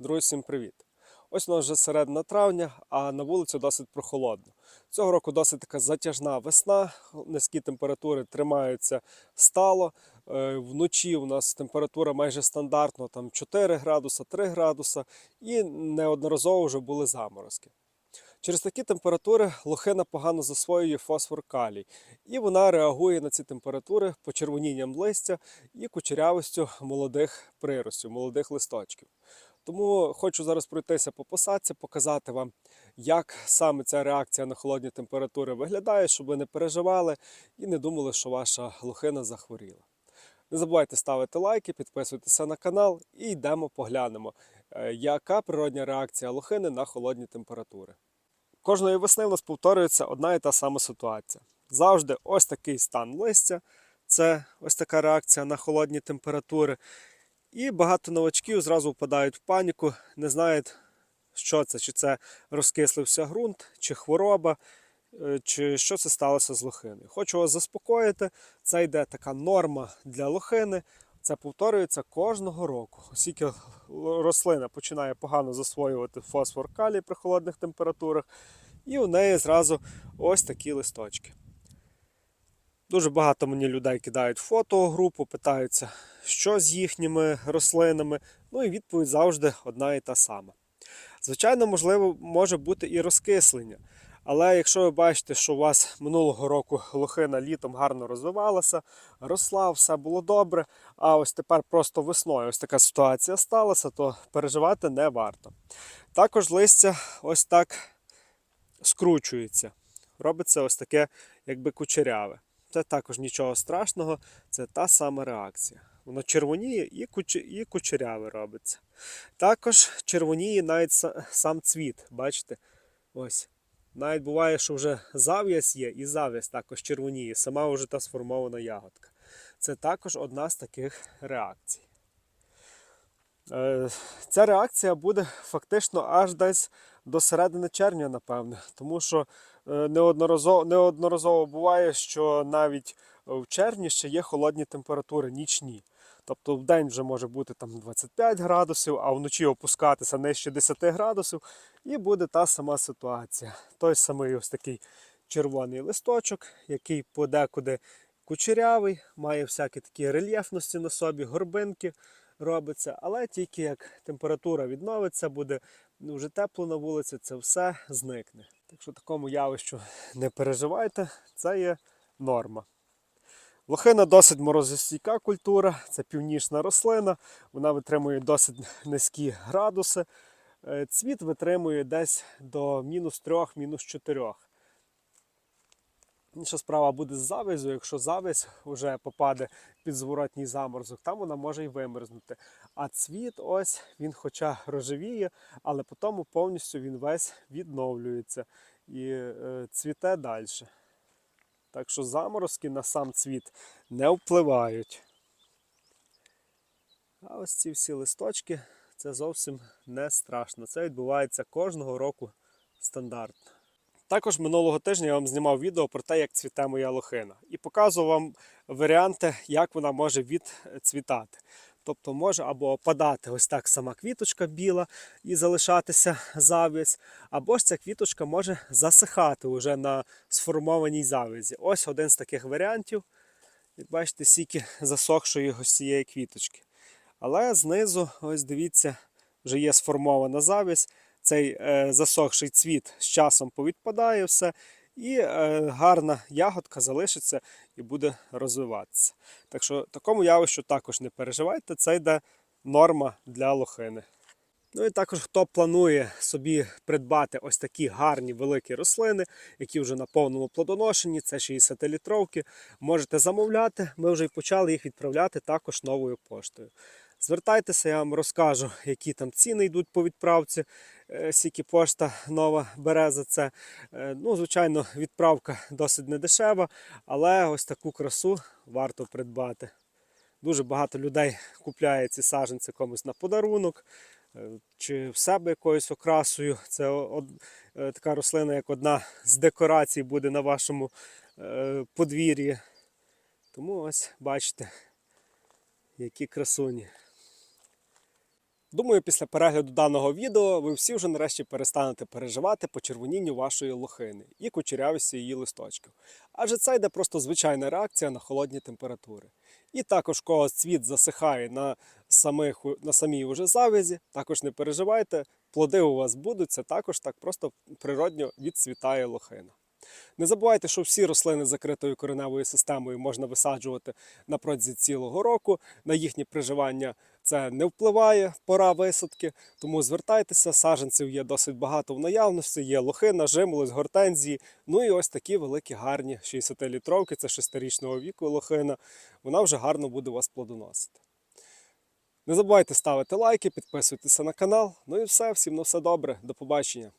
Друзі, всім привіт! Ось у нас вже середина травня, а на вулицю досить прохолодно. Цього року досить така затяжна весна, низькі температури тримаються стало. Е, Вночі у нас температура майже стандартно, там 4 градуса, 3 градуса, і неодноразово вже були заморозки. Через такі температури лохина погано засвоює фосфор калій, і вона реагує на ці температури почервонінням листя і кучерявостю молодих приростів, молодих листочків. Тому хочу зараз пройтися по посадці, показати вам, як саме ця реакція на холодні температури виглядає, щоб ви не переживали і не думали, що ваша лохина захворіла. Не забувайте ставити лайки, підписуйтеся на канал і йдемо поглянемо, е, яка природня реакція лохини на холодні температури. Кожної весни в нас повторюється одна і та сама ситуація. Завжди ось такий стан листя, це ось така реакція на холодні температури. І багато новачків зразу впадають в паніку, не знають, що це, чи це розкислився ґрунт, чи хвороба, е, чи що це сталося з лохиною. Хочу вас заспокоїти, це йде така норма для лохини. Це повторюється кожного року. Оскільки рослина починає погано засвоювати фосфор калій при холодних температурах, і у неї зразу ось такі листочки. Дуже багато мені людей кидають фото у групу, питаються, що з їхніми рослинами. Ну і відповідь завжди одна і та сама. Звичайно, можливо, може бути і розкислення. Але якщо ви бачите, що у вас минулого року лохина літом гарно розвивалася, росла, все було добре, а ось тепер просто весною ось така ситуація сталася, то переживати не варто. Також листя ось так скручується. Робиться ось таке, якби кучеряве. Це також нічого страшного, це та сама реакція. Воно червоніє і, куч... і кучеряве робиться. Також червоніє навіть сам цвіт. Бачите? Ось. Навіть буває, що вже зав'язь є, і зав'язь також червоніє, сама вже та сформована ягодка. Це також одна з таких реакцій. Е, Ця реакція буде фактично аж десь до середини червня, напевне, тому що неодноразово, неодноразово буває, що навіть в червні ще є холодні температури, нічні. Тобто в день вже може бути там 25 градусів, а вночі опускатися нижче 10 градусів, і буде та сама ситуація. Той самий ось такий червоний листочок, який подекуди кучерявий, має всякі такі рельєфності на собі, горбинки робиться, але тільки як температура відновиться, буде ну, вже тепло на вулиці, це все зникне. Так що такому явищу не переживайте, це є норма. Лохина досить морозостійка культура, це північна рослина, вона витримує досить низькі градуси. Е, Цвіт витримує десь до мінус 3, мінус 4. Інша справа буде з завязю. Якщо завязь вже попаде під зворотній заморозок, там вона може й вимерзнути. А цвіт, ось він хоча рожевіє, але потім повністю він весь відновлюється і е, цвіте далі. Так що заморозки на сам цвіт не впливають. А ось ці всі листочки це зовсім не страшно. Це відбувається кожного року стандартно. Також минулого тижня я вам знімав відео про те, як цвіте моя лохина. І показував вам варіанти, як вона може відцвітати. Тобто може або опадати ось так сама квіточка біла і залишатися зав'язь, або ж ця квіточка може засихати вже на сформованій завязі. Ось один з таких варіантів. Як бачите, сіки засохшої ось цієї квіточки. Але знизу, ось дивіться, вже є сформована завязь. Цей е, засохший цвіт з часом повідпадає все, і е, гарна ягодка залишиться і буде розвиватися. Так що такому явищу також не переживайте, це йде норма для лохини. Ну і також хто планує собі придбати ось такі гарні великі рослини, які вже на повному плодоношенні, це 60-літровки, можете замовляти. Ми вже й почали їх відправляти також новою поштою. Звертайтеся, я вам розкажу, які там ціни йдуть по відправці. Е, Скільки пошта нова бере за це. Е, Ну, звичайно, відправка досить недешева, але ось таку красу варто придбати. Дуже багато людей купляє ці саджанці комусь на подарунок е, чи в себе якоюсь окрасою. Це од- така рослина, як одна з декорацій буде на вашому подвір'ї. Тому ось бачите, які красуні. Думаю, після перегляду даного відео ви всі вже нарешті перестанете переживати по червонінню вашої лохини і кучерявості її листочків. Адже це йде просто звичайна реакція на холодні температури. І також кого цвіт засихає на, самих, на самій уже завязі, також не переживайте, плоди у вас будуть, це також так просто природньо відцвітає лохина. Не забувайте, що всі рослини з закритою кореневою системою можна висаджувати на протязі цілого року. На їхнє приживання це не впливає пора висадки, тому звертайтеся, саджанців є досить багато в наявності. Є лохина, жимолость, гортензії. Ну і ось такі великі гарні 60-літровки, це 6-річного віку лохина. Вона вже гарно буде вас плодоносити. Не забувайте ставити лайки, підписуйтеся на канал. Ну і все, всім на все добре. До побачення.